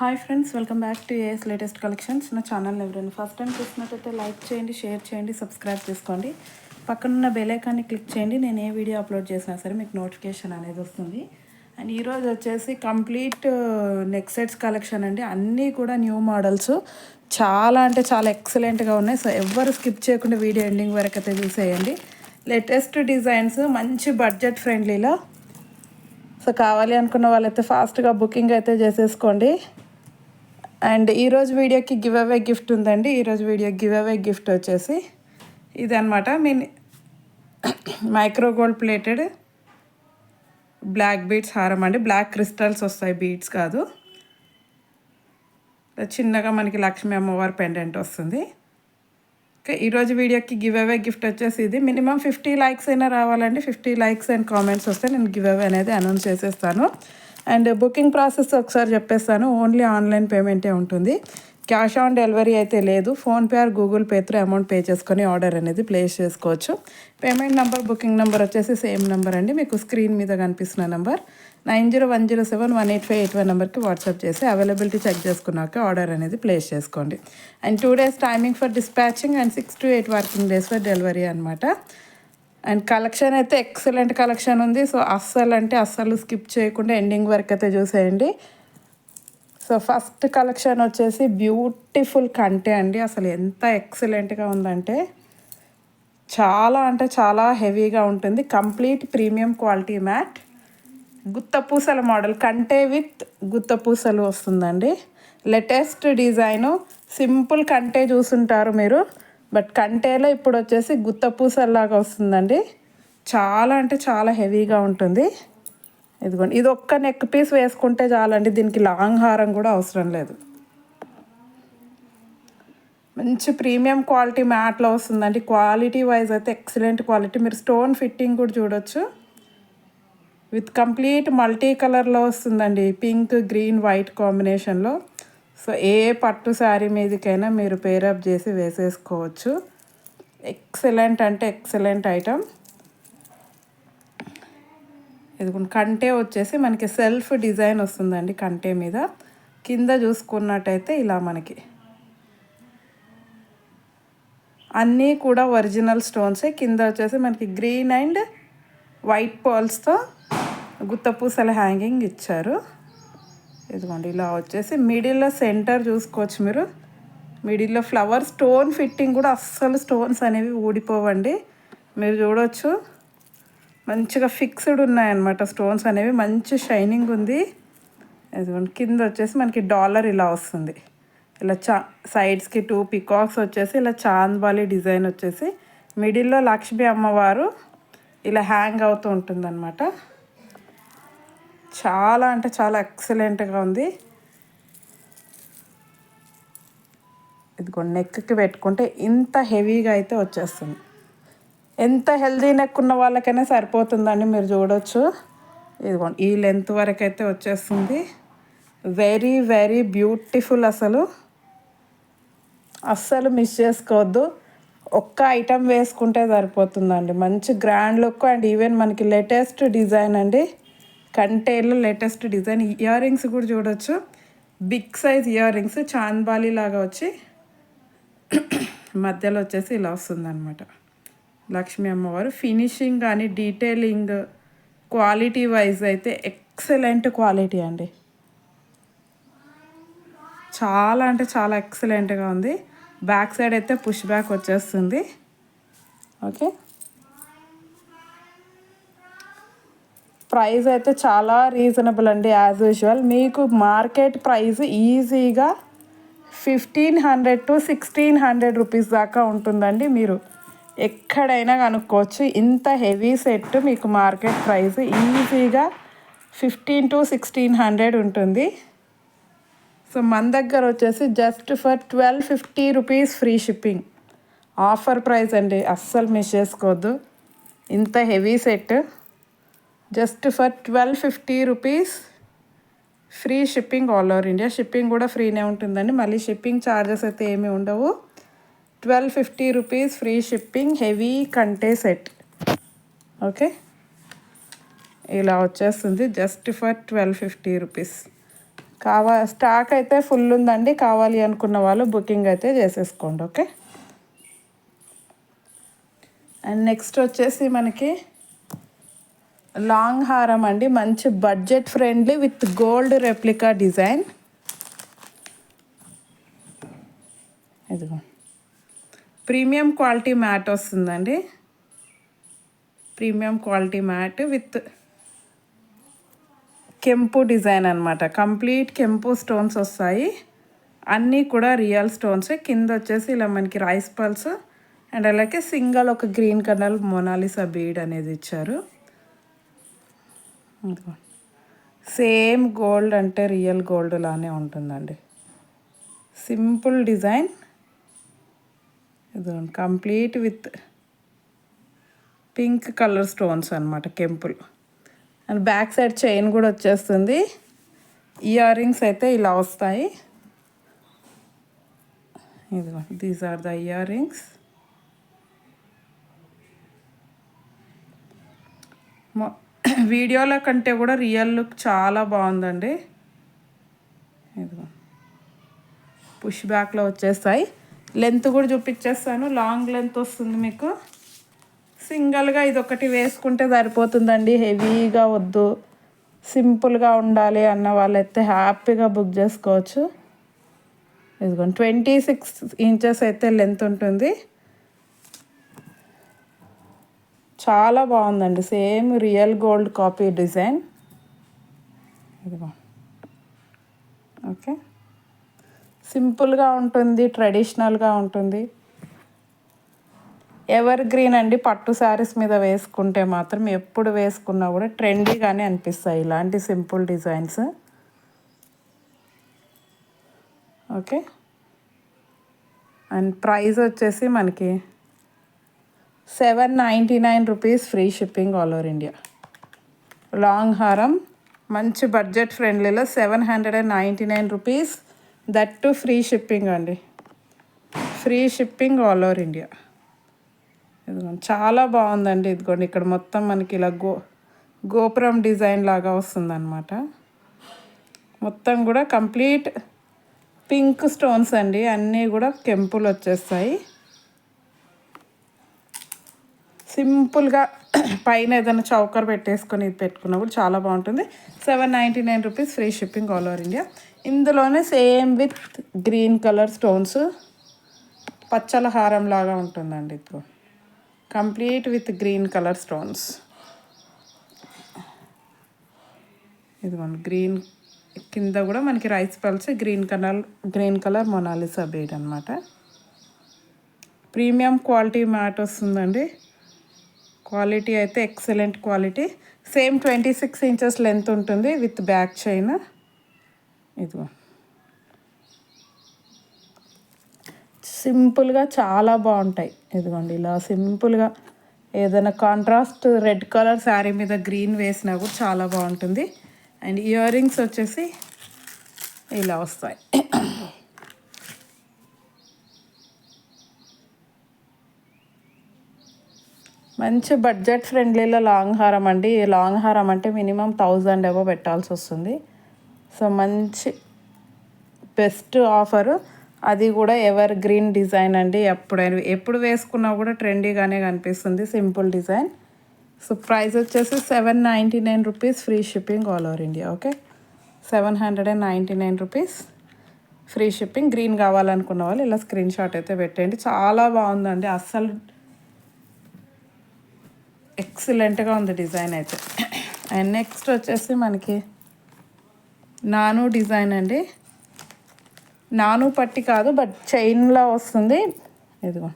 Hi friends welcome back to AS latest collections నా channel ఎవరైనా first time చూసినట్టయితే like చేయండి షేర్ చేయండి సబ్స్క్రైబ్ చేసుకోండి. పక్కనున్న బెలైకాన్ని క్లిక్ చేయండి. నేను ఏ వీడియో అప్లోడ్ చేసినా సరే మీకు నోటిఫికేషన్ అనేది వస్తుంది. అండ్ ఈరోజు వచ్చేసి కంప్లీట్ నెక్ సెట్స్ కలెక్షన్ అండి. అన్నీ కూడా న్యూ మోడల్స్ చాలా అంటే చాలా ఎక్సలెంట్గా ఉన్నాయి. సో ఎవ్వరు స్కిప్ చేయకుండా వీడియో ఎండింగ్ వరకు అయితే చూసేయండి. లేటెస్ట్ డిజైన్స్ మంచి బడ్జెట్ ఫ్రెండ్లీలో సో కావాలి అనుకున్న వాళ్ళైతే ఫాస్ట్గా బుకింగ్ అయితే చేసేసుకోండి. అండ్ ఈరోజు వీడియోకి గివ్ అవే గిఫ్ట్ ఉందండి. ఈరోజు వీడియో గివ్ అవే గిఫ్ట్ వచ్చేసి ఇదనమాట మీ micro gold plated black beads హారం అండి. బ్లాక్ క్రిస్టల్స్ వస్తాయి బీడ్స్ కాదు. చిన్నగా మనకి లక్ష్మీ అమ్మవారి పెండెంట్ వస్తుంది. ఓకే ఈరోజు వీడియోకి గివ్ అవే గిఫ్ట్ వచ్చేసి ఇది. మినిమం ఫిఫ్టీ లైక్స్ అయినా రావాలండి. ఫిఫ్టీ లైక్స్ అండ్ కామెంట్స్ వస్తే నేను గివ్ అవే అనేది అనౌన్స్ చేసేస్తాను. అండ్ బుకింగ్ ప్రాసెస్ ఒకసారి చెప్పేస్తాను. ఓన్లీ ఆన్లైన్ పేమెంటే ఉంటుంది. క్యాష్ ఆన్ డెలివరీ అయితే లేదు. PhonePe or Google Pay amount pay చేసుకొని ఆర్డర్ అనేది ప్లేస్ చేసుకోవచ్చు. పేమెంట్ నెంబర్ బుకింగ్ నెంబర్ వచ్చేసి సేమ్ నెంబర్ అండి. మీకు స్క్రీన్ మీద కనిపిస్తున్న number. Nine zero one zero seven one eight five eight one నెంబర్కి వాట్సాప్ చేసి అవైలబిలిటీ చెక్ చేసుకున్నాక ఆర్డర్ అనేది ప్లేస్ చేసుకోండి. And two days timing for dispatching and six to eight working days for delivery అనమాట and collection అయితే excellent collection ఉంది. So అస్సలు అంటే అస్సలు స్కిప్ చేయకుండా ఎండింగ్ వరకు అయితే చూసేయండి. సో ఫస్ట్ కలెక్షన్ వచ్చేసి బ్యూటిఫుల్ కంటే అండి. అసలు ఎంత ఎక్సలెంట్గా ఉందంటే చాలా అంటే చాలా హెవీగా ఉంటుంది. Complete premium quality matte. గుత్తపూసల model కంటే విత్ గుత్తపూసలు వస్తుందండి. లేటెస్ట్ డిజైను సింపుల్ కంటే చూసుంటారు మీరు. బట్ కంటేలో ఇప్పుడు వచ్చేసి గుత్త పూసల్లాగా వస్తుందండి. చాలా అంటే చాలా హెవీగా ఉంటుంది. ఇదిగోండి ఇది ఒక్క నెక్ పీస్ వేసుకుంటే చాలండి దీనికి లాంగ్ హారం కూడా అవసరం లేదు. మంచి ప్రీమియం క్వాలిటీ మ్యాట్లో వస్తుందండి. క్వాలిటీ వైజ్ అయితే ఎక్సలెంట్ క్వాలిటీ. మీరు స్టోన్ ఫిట్టింగ్ కూడా చూడొచ్చు. విత్ కంప్లీట్ మల్టీ కలర్లో వస్తుందండి. పింక్ గ్రీన్ వైట్ కాంబినేషన్లో. సో ఏ పట్టు శారీ మీదకైనా మీరు పేరప్ చేసి వేసేసుకోవచ్చు. ఎక్సలెంట్ అంటే ఎక్సలెంట్ ఐటమ్ ఇది కంటే వచ్చేసి మనకి సెల్ఫ్ డిజైన్ వస్తుందండి కంటే మీద. కింద చూసుకున్నట్టయితే ఇలా మనకి. అన్నీ కూడా ఒరిజినల్ స్టోన్సే కింద వచ్చేసి మనకి గ్రీన్ అండ్ వైట్ పర్ల్స్తో గుత్తపూసల హ్యాంగింగ్ ఇచ్చారు. ఇదిగోండి ఇలా వచ్చేసి మిడిల్లో సెంటర్ చూసుకోవచ్చు మీరు. మిడిల్లో ఫ్లవర్ స్టోన్ ఫిట్టింగ్ కూడా అస్సలు స్టోన్స్ అనేవి ఊడిపోవండి. మీరు చూడవచ్చు మంచిగా ఫిక్స్డ్ ఉన్నాయన్నమాట స్టోన్స్ అనేవి. మంచి షైనింగ్ ఉంది. ఇదిగోండి కింద వచ్చేసి మనకి డాలర్ ఇలా వస్తుంది. ఇలా చా సైడ్స్కి టూ పికాక్స్ వచ్చేసి ఇలా చాంద్బాలి డిజైన్ వచ్చేసి. మిడిల్లో లక్ష్మీ అమ్మవారు ఇలా హ్యాంగ్ అవుతూ ఉంటుందన్నమాట. చాలా అంటే చాలా ఎక్సలెంట్గా ఉంది. ఇదిగో నెక్కి పెట్టుకుంటే ఇంత హెవీగా అయితే వచ్చేస్తుంది. ఎంత హెల్దీ నెక్ ఉన్న వాళ్ళకైనా సరిపోతుందండి మీరు చూడవచ్చు ఇదిగోండి ఈ లెంత్ వరకు అయితే వచ్చేస్తుంది. వెరీ వెరీ బ్యూటిఫుల్ అసలు. అస్సలు మిస్ చేసుకోవద్దు. ఒక్క ఐటమ్ వేసుకుంటే సరిపోతుందండి. మంచి గ్రాండ్ లుక్ అండ్ ఈవెన్ మనకి లేటెస్ట్ డిజైన్ అండి. కంటేలో లేటెస్ట్ డిజైన్. ఇయర్ రింగ్స్ కూడా చూడొచ్చు. Big size earrings chandbali లాగా వచ్చి మధ్యలో వచ్చేసి ఇలా వస్తుందన్నమాట. లక్ష్మీ అమ్మవారు ఫినిషింగ్ కానీ డీటెయిలింగ్ క్వాలిటీ వైజ్ అయితే ఎక్సలెంట్ క్వాలిటీ అండి. చాలా అంటే చాలా ఎక్సలెంట్గా ఉంది. బ్యాక్ సైడ్ అయితే పుష్ బ్యాక్ వచ్చేస్తుంది. ఓకే. ప్రైస్ అయితే చాలా రీజనబుల్ అండి యాజ్ యూజువల్. మీకు మార్కెట్ ప్రైస్ ఈజీగా fifteen hundred to sixteen hundred rupees దాకా ఉంటుందండి మీరు. ఎక్కడైనా కనుక్కోవచ్చు. ఇంత హెవీ సెట్ మీకు మార్కెట్ ప్రైస్ ఈజీగా ఫిఫ్టీన్ టు సిక్స్టీన్ హండ్రెడ్ ఉంటుంది. సో మన దగ్గర వచ్చేసి just for twelve fifty rupees free shipping offer price అండి. అస్సలు మిస్ చేసుకోవద్దు. ఇంత heavy set. Just for twelve fifty rupees free shipping all over India shipping కూడా ఫ్రీనే ఉంటుందండి. మళ్ళీ షిప్పింగ్ ఛార్జెస్ అయితే ఏమీ ఉండవు. Twelve fifty rupees free shipping heavy కంటే సెట్ ఓకే ఇలా వచ్చేస్తుంది. Just for twelve fifty rupees కావా స్టాక్ అయితే ఫుల్ ఉందండి. కావాలి అనుకున్న వాళ్ళు బుకింగ్ అయితే చేసేసుకోండి. ఓకే అండ్ నెక్స్ట్ వచ్చేసి మనకి లాంగ్ హారం అండి. మంచి budget friendly with gold replica design ఇదిగో. ప్రీమియం క్వాలిటీ మ్యాట్ వస్తుందండి. ప్రీమియం క్వాలిటీ మ్యాట్ విత్ కెంపు డిజైన్ అనమాట కంప్లీట్ కెంపు స్టోన్స్ వస్తాయి. అన్నీ కూడా రియల్ స్టోన్స్ కింద వచ్చేసి ఇలా మనకి రైస్ పల్స్ అండ్ అలాగే సింగల్ ఒక గ్రీన్ కలర్ మొనాలిసా బీడ్ అనేది ఇచ్చారు. సేమ్ గోల్డ్ అంటే రియల్ గోల్డ్ లానే ఉంటుందండి. Simple design. ఇది complete with pink colour stones అనమాట కెంపుల్. అండ్ బ్యాక్ సైడ్ చైన్ కూడా వచ్చేస్తుంది. ఇయర్ రింగ్స్ అయితే ఇలా వస్తాయి. ఇదిగో these are the earrings వీడియోల కంటే కూడా రియల్ లుక్ చాలా బాగుందండి. ఇదిగో. పుష్ బ్యాక్లో వచ్చేస్తాయి. లెంత్ కూడా చూపించేస్తాను. లాంగ్ లెంత్ వస్తుంది మీకు. సింగిల్గా ఇది ఒకటి వేసుకుంటే సరిపోతుందండి. హెవీగా వద్దు. సింపుల్గా ఉండాలి అన్న వాళ్ళైతే హ్యాపీగా బుక్ చేసుకోవచ్చు. ఇదిగోండి ట్వంటీ సిక్స్ ఇంచెస్ అయితే లెంత్ ఉంటుంది. చాలా బాగుందండి. Same real gold copy design ఇదిగో. ఓకే సింపుల్గా ఉంటుంది ట్రెడిషనల్గా ఉంటుంది. ఎవర్ గ్రీన్ అండి. పట్టు శారీస్ మీద వేసుకుంటే మాత్రం ఎప్పుడు వేసుకున్నా కూడా ట్రెండీగానే అనిపిస్తాయి ఇలాంటి simple designs okay and price వచ్చేసి మనకి seven ninety nine rupees free shipping all over India. Long హారం మంచి budget ఫ్రెండ్లీలో seven hundred and ninety nine rupees. That too free shipping అండి. Free shipping all over India. ఇదిగోండి చాలా బాగుందండి ఇదిగోండి. ఇక్కడ మొత్తం మనకి ఇలా గో గోపురం డిజైన్ లాగా వస్తుందన్నమాట. మొత్తం కూడా కంప్లీట్ పింక్ స్టోన్స్ అండి. అన్నీ కూడా కెంపులు వచ్చేస్తాయి. సింపుల్గా పైన ఏదైనా చౌకర్ పెట్టేసుకొని ఇది పెట్టుకున్నప్పుడు కూడా చాలా బాగుంటుంది. Seven ninety nine rupees free shipping all over India. ఇందులోనే same with green colour stones. పచ్చల హారం లాగా ఉంటుందండి ఇదిగో. Complete with green colour stones. ఇదిగోండి గ్రీన్ కింద కూడా మనకి rice pearls green colour green colour Monalisa bead అనమాట ప్రీమియం క్వాలిటీ మ్యాట్ వస్తుందండి. క్వాలిటీ అయితే excellent quality. Same twenty six inches length ఉంటుంది విత్ బ్యాక్ చైన్. ఇదిగో. సింపుల్గా చాలా బాగుంటాయి. ఇదిగోండి ఇలా సింపుల్గా ఏదైనా కాంట్రాస్ట్ రెడ్ కలర్ శారీ మీద గ్రీన్ వేసినా కూడా చాలా బాగుంటుంది. అండ్ ఇయర్ రింగ్స్ వచ్చేసి ఇలా వస్తాయి. మంచి బడ్జెట్ ఫ్రెండ్లీలో లాంగ్ హారం అండి. ఈ లాంగ్ హారం అంటే మినిమం థౌజండ్ ఏవో పెట్టాల్సి వస్తుంది. సో మంచి బెస్ట్ ఆఫరు అది కూడా ఎవర్ గ్రీన్ డిజైన్ అండి. ఎప్పుడైనా ఎప్పుడు వేసుకున్నా కూడా ట్రెండీగానే కనిపిస్తుంది. Simple design. సో ప్రైస్ వచ్చేసి seven ninety nine rupees free shipping all over India okay seven hundred and ninety nine rupees free shipping green కావాలనుకున్న వాళ్ళు ఇలా స్క్రీన్ షాట్ అయితే పెట్టండి చాలా బాగుందండి. అస్సలు ఎక్సలెంట్గా ఉంది డిజైన్ అయితే. అండ్ నెక్స్ట్ వచ్చేసి మనకి నాను డిజైన్ అండి. నాను పట్టి కాదు బట్ చైన్లా వస్తుంది. ఇదిగో.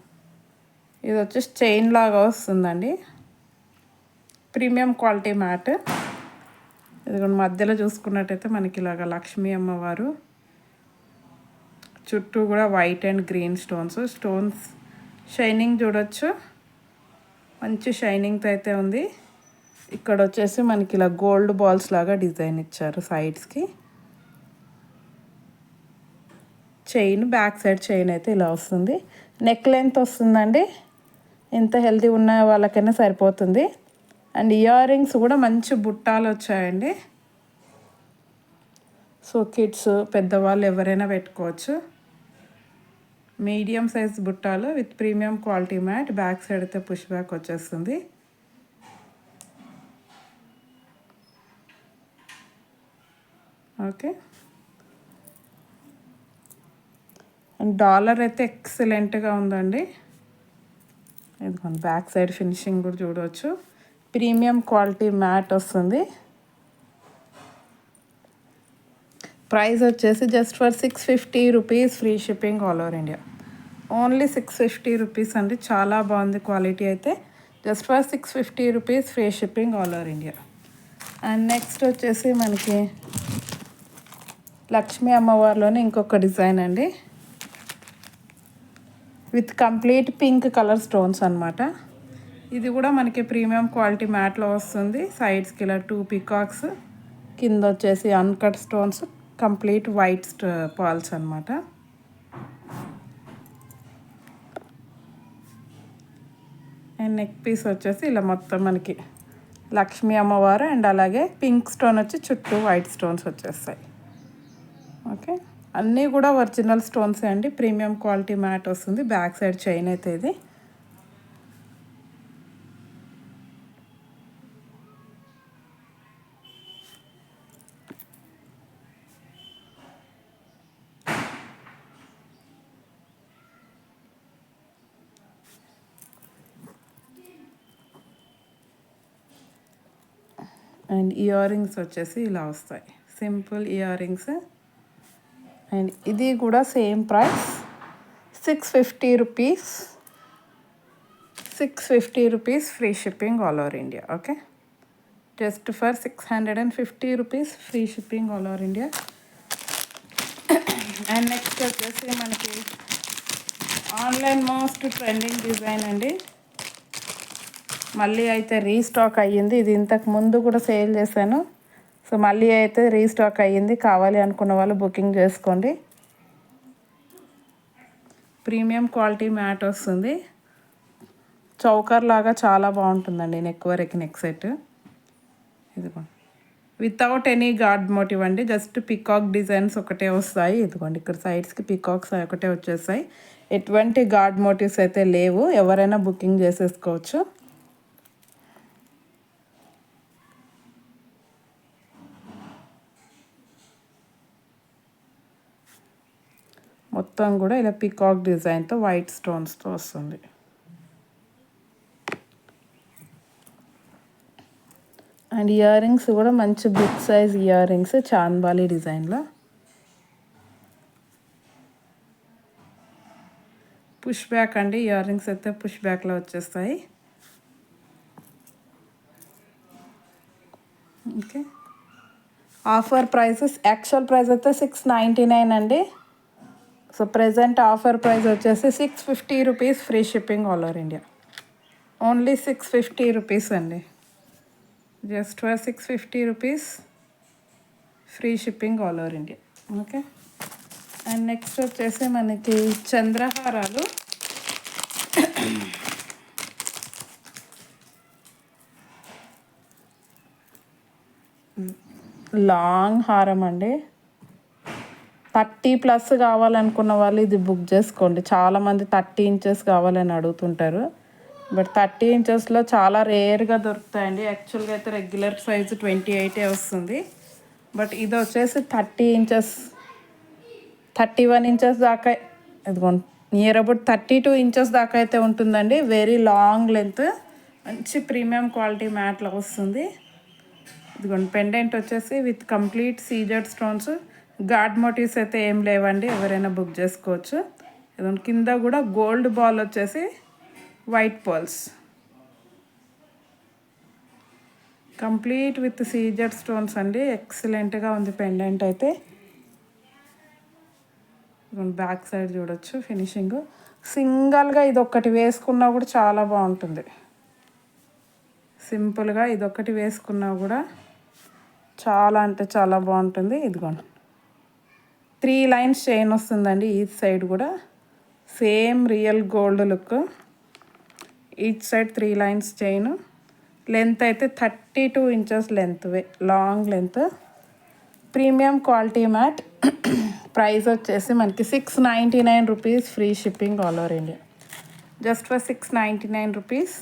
ఇది వచ్చేసి చైన్ లాగా వస్తుందండి. Premium quality matte. ఇదిగోండి మధ్యలో చూసుకున్నట్టయితే మనకి ఇలాగ లక్ష్మీ అమ్మవారు. చుట్టూ కూడా white and green stones. Stones shining చూడొచ్చు. మంచి షైనింగ్తో అయితే ఉంది. ఇక్కడ వచ్చేసి మనకి ఇలా గోల్డ్ బాల్స్ లాగా డిజైన్ ఇచ్చారు సైడ్స్కి చైన్ బ్యాక్ సైడ్ చైన్ అయితే ఇలా వస్తుంది. నెక్ లెంత్ వస్తుందండి. ఎంత హెల్తీ ఉన్న వాళ్ళకైనా సరిపోతుంది. అండ్ ఇయర్ రింగ్స్ కూడా మంచి బుట్టాలు వచ్చాయండి. సో కిడ్స్ పెద్దవాళ్ళు ఎవరైనా పెట్టుకోవచ్చు. మీడియం సైజ్ బుట్టాలు with premium quality matte back side అయితే పుష్ బ్యాక్ వచ్చేస్తుంది. ఓకే. అండ్ డాలర్ అయితే ఎక్సలెంట్గా ఉందండి. ఇది బ్యాక్ సైడ్ ఫినిషింగ్ కూడా చూడవచ్చు ప్రీమియం క్వాలిటీ మ్యాట్ వస్తుంది. ప్రైస్ వచ్చేసి just for six fifty rupees free shipping all over India only six fifty rupees అండి. చాలా బాగుంది క్వాలిటీ అయితే. Just for six fifty rupees free shipping all over India and next వచ్చేసి మనకి లక్ష్మీ అమ్మవారిలోనే ఇంకొక డిజైన్ అండి. With complete pink colour stones అనమాట ఇది కూడా మనకి ప్రీమియం క్వాలిటీ మ్యాట్లో వస్తుంది. సైడ్స్కి ఇలా టూ పికాక్స్ కింద వచ్చేసి uncut stones complete white pearls అనమాట అండ్ నెక్ పీస్ వచ్చేసి ఇలా మొత్తం మనకి లక్ష్మీ అమ్మవారు అండ్ అలాగే పింక్ స్టోన్ వచ్చి చుట్టూ వైట్ స్టోన్స్ వచ్చేస్తాయి. ఓకే? అన్నీ కూడా ఒరిజినల్ స్టోన్స్ అండి. ప్రీమియం క్వాలిటీ మ్యాట్ వస్తుంది. బ్యాక్ సైడ్ చైన్ అయితే ఇది. అండ్ ఇయర్ రింగ్స్ వచ్చేసి ఇలా వస్తాయి. సింపుల్ ఇయర్ రింగ్స్ అండ్ ఇది కూడా same price six fifty rupees six fifty rupees free shipping all over India okay just for six hundred and fifty rupees free shipping all over India and next వచ్చేసి మనకి online most trending design అండి. మళ్ళీ అయితే restock అయ్యింది. ఇది ఇంతకు ముందు కూడా సేల్ చేశాను. సో మళ్ళీ అయితే రీస్టాక్ అయ్యింది. కావాలి అనుకున్న వాళ్ళు బుకింగ్ చేసుకోండి. ప్రీమియం క్వాలిటీ మ్యాట్ వస్తుంది. చౌకర్ లాగా చాలా బాగుంటుందండి నెక్ వరకు నెక్ సెట్. ఇదిగోండి వితౌట్ ఎనీ గార్డ్ మోటివ్ అండి. జస్ట్ పికాక్ డిజైన్స్ ఒకటే వస్తాయి. ఇదిగోండి. ఇక్కడ సైడ్స్కి పికాక్స్ ఒకటే వచ్చేస్తాయి. ఎటువంటి గార్డ్ మోటివ్స్ అయితే లేవు. ఎవరైనా బుకింగ్ చేసేసుకోవచ్చు. మొత్తం కూడా ఇలా పికాక్ డిజైన్తో వైట్ స్టోన్స్తో వస్తుంది. అండ్ ఇయర్ రింగ్స్ కూడా మంచి big size earrings chandbali డిజైన్లో. పుష్ బ్యాక్ అండి ఇయర్ రింగ్స్ అయితే పుష్ బ్యాక్లో వచ్చేస్తాయి. Okay offer prices actual price అయితే సిక్స్ నైంటీ నైన్ అండి. సో ప్రజెంట్ ఆఫర్ ప్రైస్ వచ్చేసి six fifty rupees free shipping all over India only six fifty rupees అండి. Just for six fifty rupees free shipping all over India okay and next వచ్చేసి మనకి చంద్రహారాలు. Long హారం అండి. Thirty plus కావాలనుకున్న వాళ్ళు ఇది book చేసుకోండి. చాలామంది థర్టీ ఇంచెస్ కావాలని అడుగుతుంటారు. బట్ థర్టీ ఇంచెస్లో చాలా రేర్గా దొరుకుతాయండి. యాక్చువల్గా అయితే రెగ్యులర్ సైజు ట్వంటీ ఎయిటే వస్తుంది. బట్ ఇది వచ్చేసి thirty inches. Thirty one inches దాకా ఇదిగోండి near about thirty two inches దాకా అయితే ఉంటుందండి. వెరీ లాంగ్ లెంత్ మంచి ప్రీమియం క్వాలిటీ మ్యాట్లో వస్తుంది. ఇదిగోండి పెండెంట్ వచ్చేసి with complete Caesar stones. God motives అయితే ఏం లేవండి ఎవరైనా బుక్ చేసుకోవచ్చు. కింద కూడా గోల్డ్ బాల్ వచ్చేసి white pearls complete with Caesar stones అండి ఎక్సలెంట్గా ఉంది పెండెంట్ అయితే. బ్యాక్ సైడ్ చూడొచ్చు ఫినిషింగ్. సింగల్గా ఇది ఒక్కటి వేసుకున్నా కూడా చాలా బాగుంటుంది. సింపుల్గా ఇది ఒక్కటి వేసుకున్నా కూడా చాలా అంటే చాలా బాగుంటుంది. ఇదిగోండి. త్రీ లైన్స్ చైన్ వస్తుందండి ఈ సైడ్ కూడా. Same real gold look. Each side three lines chain. Length అయితే thirty two inches length long length. Premium quality matte. Price వచ్చేసి మనకి six ninety nine rupees free shipping all over India. Just for six ninety nine rupees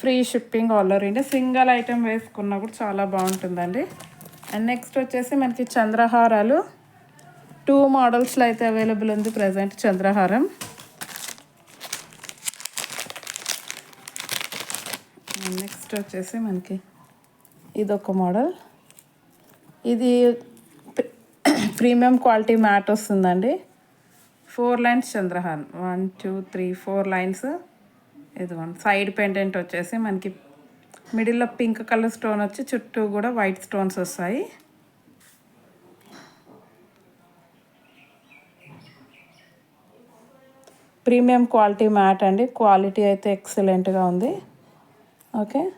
free shipping all over India. Single item వేసుకున్నా కూడా చాలా బాగుంటుందండి. And next వచ్చేసి మనకి చంద్రహారాలు. Two మోడల్స్లో అయితే available ఉంది ప్రజెంట్ చంద్రహారం. నెక్స్ట్ వచ్చేసి మనకి ఇదొక మోడల్ ఇది ప్రీమియం క్వాలిటీ మ్యాట్ వస్తుందండి. Four lines చంద్రహారం. One two three four lines ఇదిగోండి సైడ్ పెండెంట్ వచ్చేసి మనకి మిడిల్లో పింక్ కలర్ స్టోన్ వచ్చి చుట్టూ కూడా వైట్ స్టోన్స్ వస్తాయి. ప్రీమియం క్వాలిటీ మ్యాట్ అండి. క్వాలిటీ అయితే ఎక్సలెంట్గా ఉంది. ఓకే.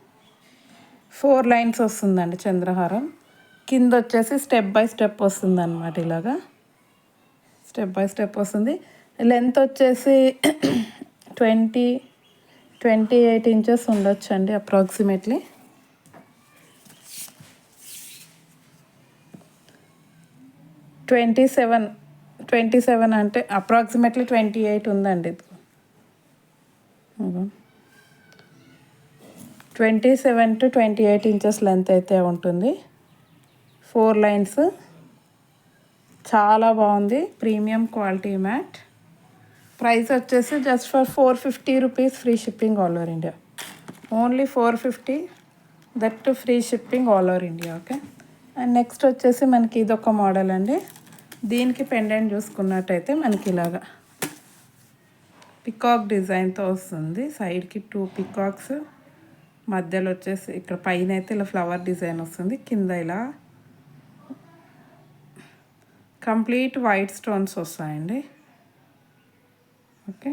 ఫోర్ లైన్స్ వస్తుందండి చంద్రహారం. కింద వచ్చేసి స్టెప్ బై స్టెప్ వస్తుంది అనమాట ఇలాగా. స్టెప్ బై స్టెప్ వస్తుంది. లెంత్ వచ్చేసి ట్వంటీ ట్వంటీ ఎయిట్ ఇంచెస్ ఉండొచ్చు అండి approximately. Twenty seven twenty seven అంటే అప్రాక్సిమేట్లీ ట్వంటీ ఎయిట్ ఉందండి. Twenty seven to twenty eight inches length అయితే ఉంటుంది. Four lines. చాలా బాగుంది. Premium quality mat. ప్రైస్ వచ్చేసి just for four fifty rupees free shipping all over India only four fifty that too free shipping all over India okay and next వచ్చేసి మనకి ఇదొక model అండి. దీనికి పెండెంట్ చూసుకున్నట్టయితే మనకి ఇలాగా పికాక్ డిజైన్తో వస్తుంది. సైడ్కి టూ పికాక్స్ మధ్యలో వచ్చేసి ఇక్కడ పైన అయితే ఇలా ఫ్లవర్ డిజైన్ వస్తుంది. కింద ఇలా కంప్లీట్ వైట్ స్టోన్స్ వస్తాయండి. ఓకే.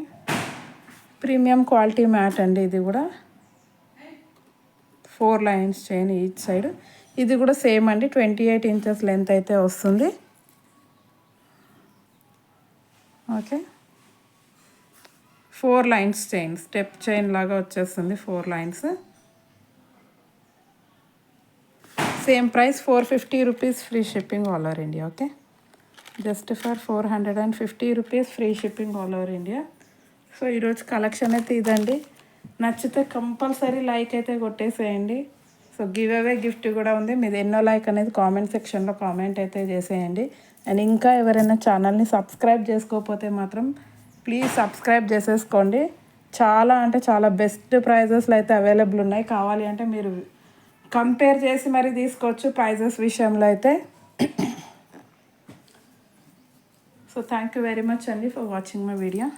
ప్రీమియం క్వాలిటీ మ్యాట్ అండి ఇది కూడా. Four lines chain each side. ఇది కూడా సేమ్ అండి ట్వంటీ ఎయిట్ ఇంచెస్ లెంత్ అయితే వస్తుంది. Okay. Four lines chain step chain లాగా వచ్చేస్తుంది four lines. Same price four fifty rupees free shipping all over India okay. Just for four hundred and fifty rupees free shipping all over India. So ఈరోజు collection అయితే ఇదండి. నచ్చితే compulsory like అయితే కొట్టేసేయండి. So give away gift కూడా ఉంది. మీది ఎన్నో లైక్ అనేది కామెంట్ సెక్షన్లో కామెంట్ అయితే చేసేయండి. అండ్ ఇంకా ఎవరైనా ఛానల్ని సబ్స్క్రైబ్ చేసుకోకపోతే మాత్రం ప్లీజ్ సబ్స్క్రైబ్ చేసేసుకోండి. చాలా అంటే చాలా బెస్ట్ ప్రైజెస్లో అయితే అవైలబుల్ ఉన్నాయి. కావాలి అంటే మీరు కంపేర్ చేసి మరీ తీసుకోవచ్చు ప్రైజెస్ విషయంలో అయితే. So thank you very much Andy for watching my video.